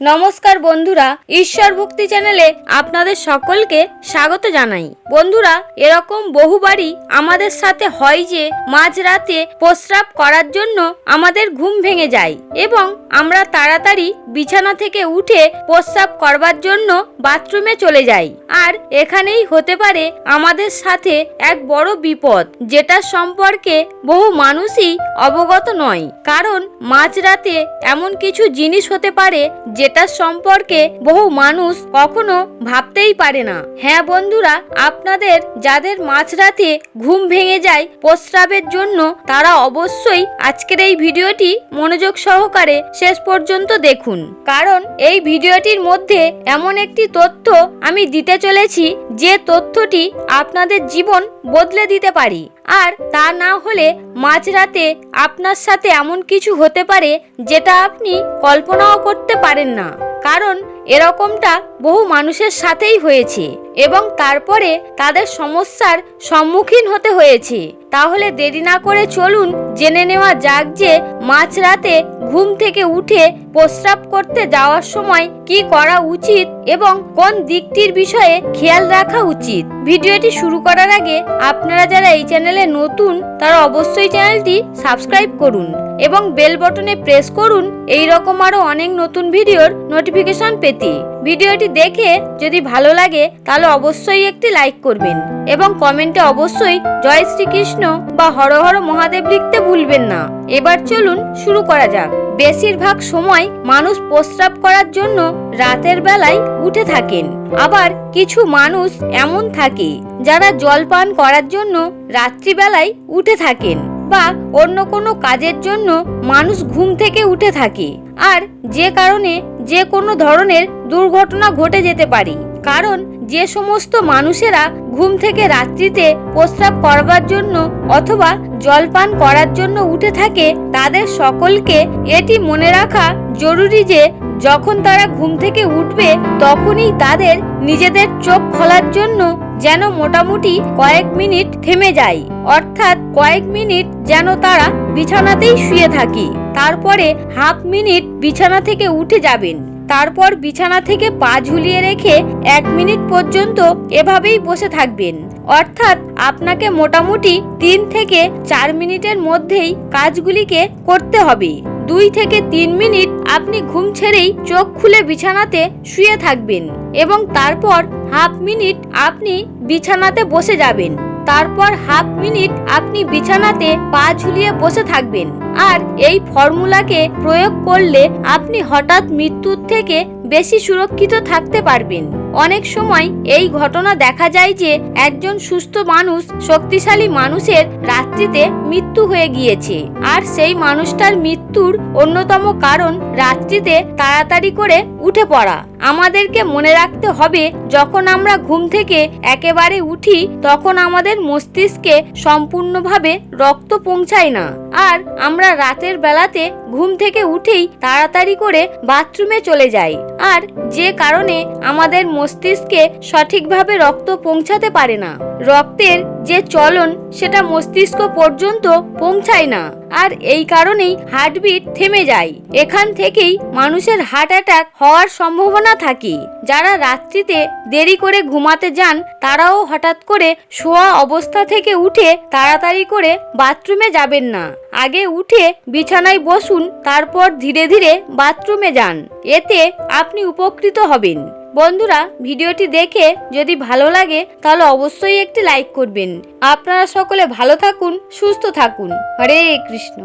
নমস্কার বন্ধুরা, ঈশ্বর ভক্তি চ্যানেলে আপনাদের সকলকে স্বাগত জানাই। বন্ধুরা, এরকম বহুবারই আমাদের সাথে হয় যে মাঝরাতে প্রস্রাব করার জন্য আমাদের ঘুম ভেঙে যায় এবং আমরা তাড়াতাড়ি বিছানা থেকে উঠে প্রস্রাব করবার জন্য বাথরুমে চলে যাই। আর এখানেই হতে পারে আমাদের সাথে এক বড় বিপদ যেটা সম্পর্কে বহু মানুষই অবগত নয়। কারণ মাঝরাতে এমন কিছু জিনিস হতে পারে যেটা সম্পর্কে বহু মানুষ কখনো ভাবতেই পারে না। হ্যাঁ বন্ধুরা, আপনাদের যাদের মাঝরাতে ঘুম ভেঙে যায় প্রস্রাবের জন্য, তারা অবশ্যই আজকের এই ভিডিওটি মনোযোগ সহকারে শেষ পর্যন্ত দেখুন। কারণ এই ভিডিওটির মধ্যে এমন একটি তথ্য আমি দিতে চলেছি যে তথ্যটি আপনাদের জীবন বদলে দিতে পারি। আর তা না হলে মাঝরাতে আপনার সাথে এমন কিছু হতে পারে যেটা আপনি কল্পনাও করতে পারেন না। কারণ এরকমটা বহু মানুষের সাথেই হয়েছে এবং তারপরে তাদের সমস্যার সম্মুখীন হতে হয়েছে। তাহলে দেরি না করে চলুন জেনে নেওয়া যাক যে মাঝরাতে ঘুম থেকে উঠে প্রস্রাব করতে যাওয়ার সময় কি করা উচিত এবং কোন দিকটির বিষয়ে খেয়াল রাখা উচিত। ভিডিওটি শুরু করার আগে আপনারা যারা এই চ্যানেলে নতুন, তারা অবশ্যই চ্যানেলটি সাবস্ক্রাইব করুন এবং বেল বটনে প্রেস করুন এই রকম আরও অনেক নতুন ভিডিওর নোটিফিকেশন পেতে। ভিডিওটি দেখে যদি ভালো লাগে, তাহলে অবশ্যই একটি লাইক করবেন এবং কমেন্টে অবশ্যই জয় শ্রীকৃষ্ণ বা হর হর মহাদেব লিখতে ভুলবেন না। এবার চলুন শুরু করা যাক। বেশিরভাগ সময় মানুষ প্রস্রাব করার জন্য রাতের বেলায় উঠে থাকেন। আবার কিছু মানুষ এমন থাকে, যারা জল পান করার জন্য রাত্রিবেলায় উঠে থাকেন বা অন্য কোনো কাজের জন্য মানুষ ঘুম থেকে উঠে থাকে। আর যে কারণে যে কোনো ধরনের দুর্ঘটনা ঘটে যেতে পারে, কারণ যে সমস্ত মানুষেরা ঘুম থেকে রাত্রিতে প্রস্রাব করবার জন্য অথবা জলপান করার জন্য উঠে থাকে, তাদের সকলকে এটি মনে রাখা জরুরি যে, যখন তারা ঘুম থেকে উঠবে, তখনই তাদের নিজেদের চোখ খোলার জন্য যেন মোটামুটি কয়েক মিনিট থেমে যায়। অর্থাৎ কয়েক মিনিট যেন তারা বিছানাতেই শুয়ে থাকে। তারপরে হাফ মিনিট বিছানা থেকে উঠে যাবেন। তারপর বিছানা থেকে পা ঝুলিয়ে রেখে এক মিনিট পর্যন্ত এভাবেই বসে থাকবেন। অর্থাৎ আপনাকে মোটামুটি তিন থেকে চার মিনিটের মধ্যেই কাজগুলিকে করতে হবে। দুই থেকে তিন মিনিট আপনি ঘুম ছেড়েই চোখ খুলে বিছানাতে শুয়ে থাকবেন এবং তারপর হাফ মিনিট আপনি বিছানাতে বসে যাবেন। তারপর হাফ মিনিট আপনি বিছানাতে পা ঝুলিয়ে বসে থাকবেন। আর এই ফর্মুলাকে প্রয়োগ করলে আপনি হঠাৎ মৃত্যুর থেকে বেশি সুরক্ষিত থাকতে পারবেন। অনেক সময় এই ঘটনা দেখা যায় যে একজন সুস্থ মানুষ শক্তিশালী মানুষের রাত্রিতে মৃত্যু হয়ে গিয়েছে। আর সেই মানুষটার মৃত্যুর অন্যতম কারণ রাত্রিতে তাড়াতাড়ি করে উঠে পড়া। আমাদেরকে মনে রাখতে হবে, যখন আমরা ঘুম থেকে একেবারে উঠি, তখন আমাদের মস্তিষ্কে সম্পূর্ণভাবে রক্ত পৌঁছায় না। আর আমরা রাতের বেলাতে ঘুম থেকে উঠেই তাড়াতাড়ি করে বাথরুমে চলে যাই। আর যে কারণে আমাদের মস্তিষ্কে সঠিকভাবে রক্ত পৌঁছাতে পারে না। রক্তের যে চলন সেটা মস্তিষ্ক পর্যন্ত পৌঁছায় না। আর এই কারণেই হার্টবিট থেমে যায়। এখান থেকেই মানুষের হার্ট অ্যাটাক হওয়ার সম্ভাবনা থাকে। যারা রাত্রিতে দেরি করে ঘুমাতে যান, তারাও হঠাৎ করে শোয়া অবস্থা থেকে উঠে তাড়াতাড়ি করে বাথরুমে যাবেন না। আগে উঠে বিছানায় বসুন, তারপর ধীরে ধীরে বাথরুমে যান। এতে আপনি উপকৃত হবেন। বন্ধুরা, ভিডিওটি দেখে যদি ভালো লাগে, তাহলে অবশ্যই একটি লাইক করবেন। আপনারা সকলে ভালো থাকুন, সুস্থ থাকুন। হরে কৃষ্ণ।